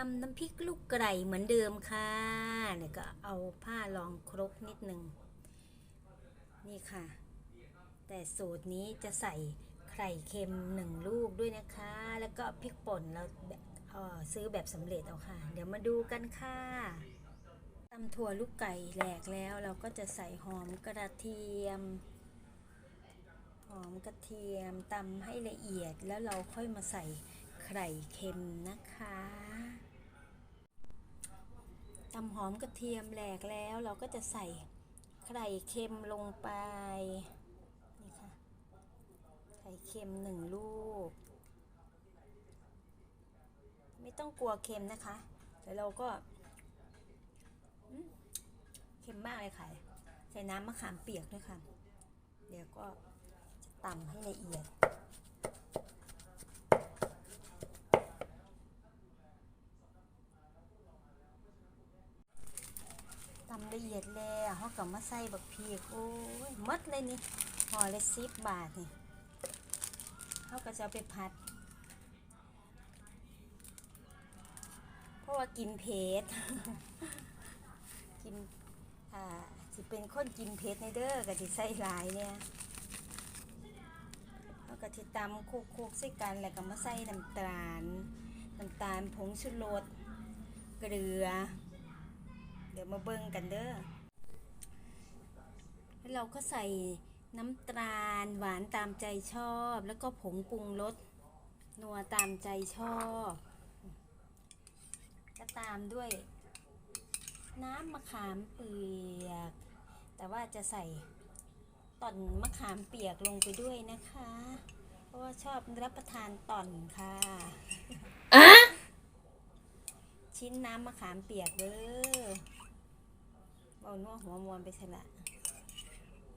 ตำน้ำพริกลูกไก่เหมือนเดิมค่ะเนี่ยก็เอาผ้ารองครกนิดนึง นี่ค่ะ แต่สูตรนี้จะใส่ไข่เค็มหนึ่งลูกด้วยนะคะ แล้วก็พริกป่นเราแบบเอ่อซื้อแบบสำเร็จเอาค่ะ เดี๋ยวมาดูกันค่ะตำถั่วลูกไก่แหลกแล้วเราก็จะใส่หอมกระเทียม หอมกระเทียมตำให้ละเอียดแล้วเราค่อยมาใส่ไข่เค็มนะคะ ตำหอมกระเทียมแหลกแล้วเราก็จะใส่ไข่เค็มลงไป นี่ค่ะ ไข่เค็มหนึ่งลูก ไม่ต้องกลัวเค็มนะคะแล้วเราก็เค็มมากเลยค่ะ ใส่น้ำมะขามเปียกด้วยค่ะ เดี๋ยวก็จะตำให้ละเอียด ตำละเอียดแล้วเขาก็มาใส่บักพีกโอ้ยมดเลยนี่ห่อละสิบบาทนี่เขาก็จะไปพัด เพราะว่ากินเผ็ดกินอ่าสิเป็นคนกินเผ็ดในเด้อก็สิใส่หลายเนี่ยเขาก็สิตำคุกคุกๆใส่กันแล้วก็มาใส่น้ำตาลน้ำตาลผงชูรสเกลือ มาเบิ่งกันเด้อแล้วเราก็ใส่น้ำตาลหวานตามใจชอบ แล้วก็ผงปรุงรสนัวตามใจชอบ ก็ตามด้วย น้ำมะขามเปียก แต่ว่าจะใส่ต่อนมะขามเปียกลงไปด้วยนะคะ เพราะว่าชอบรับประทานต่อนค่ะชิ้นน้ำมะขามเปียกเด้อ เบานัวหัวมวนไปสละ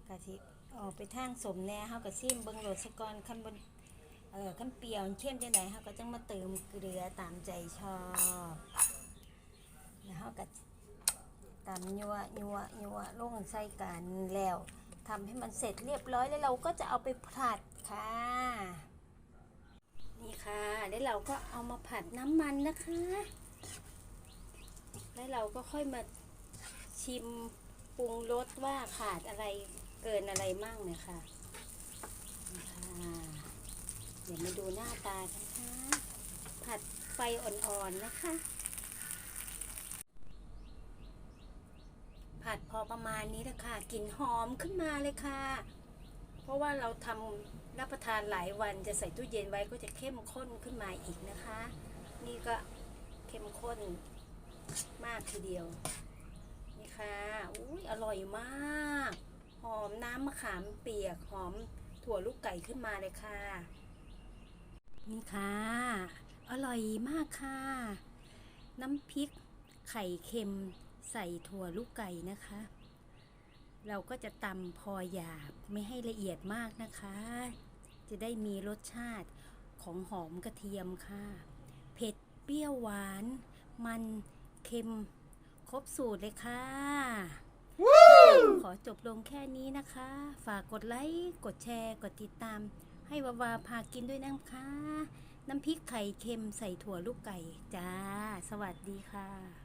กะทิออกไปทางสมแหน่เฮากะซิมเบิ่งโหลดสกอนขั้นบนเออขั้นเปรี้ยวเข้มจังไดเฮาก็จังมาเติมเกลือตามใจชอบแล้วเฮาก็ตามยัวยัวยัวลงใส่กันแล้วทำให้มันเสร็จเรียบร้อยแล้วเราก็จะเอาไปผัดค่ะ นี่ค่ะแล้วเราก็เอามาผัดน้ำมันนะคะ แล้วเราก็ค่อยมา ชิมปรุงรสว่าขาดอะไรเกินอะไรมั่งเนี่ยค่ะเดี๋ยวมาดูหน้าตากันค่ะ ผัดไฟอ่อนๆนะคะ ผัดพอประมาณนี้ละค่ะกลิ่นหอมขึ้นมาเลยค่ะ เพราะว่าเราทำรับประทานหลายวันจะใส่ตู้เย็นไว้ก็จะเข้มข้นขึ้นมาอีกนะคะ นี่ก็เข้มข้นมากทีเดียว ค่ะอุ้ยอร่อยมาก หอมน้ำมะขามเปียก หอมถั่วลูกไก่ขึ้นมาเลยค่ะ นี่ค่ะ อร่อยมากค่ะ น้ำพริกไข่เค็มใส่ถั่วลูกไก่นะคะ เราก็จะตำพอหยาบไม่ให้ละเอียดมากนะคะ จะได้มีรสชาติของหอมกระเทียมค่ะ เผ็ดเปรี้ยวหวาน มันเค็ม ครบสูตรเลยค่ะขอจบลงแค่นี้นะคะ ฝากกดไลค์ กดแชร์ กดติดตาม ให้วาวาพากินด้วยนะคะ น้ำพริกไข่เค็มใส่ถั่วลูกไก่ จ้า สวัสดีค่ะ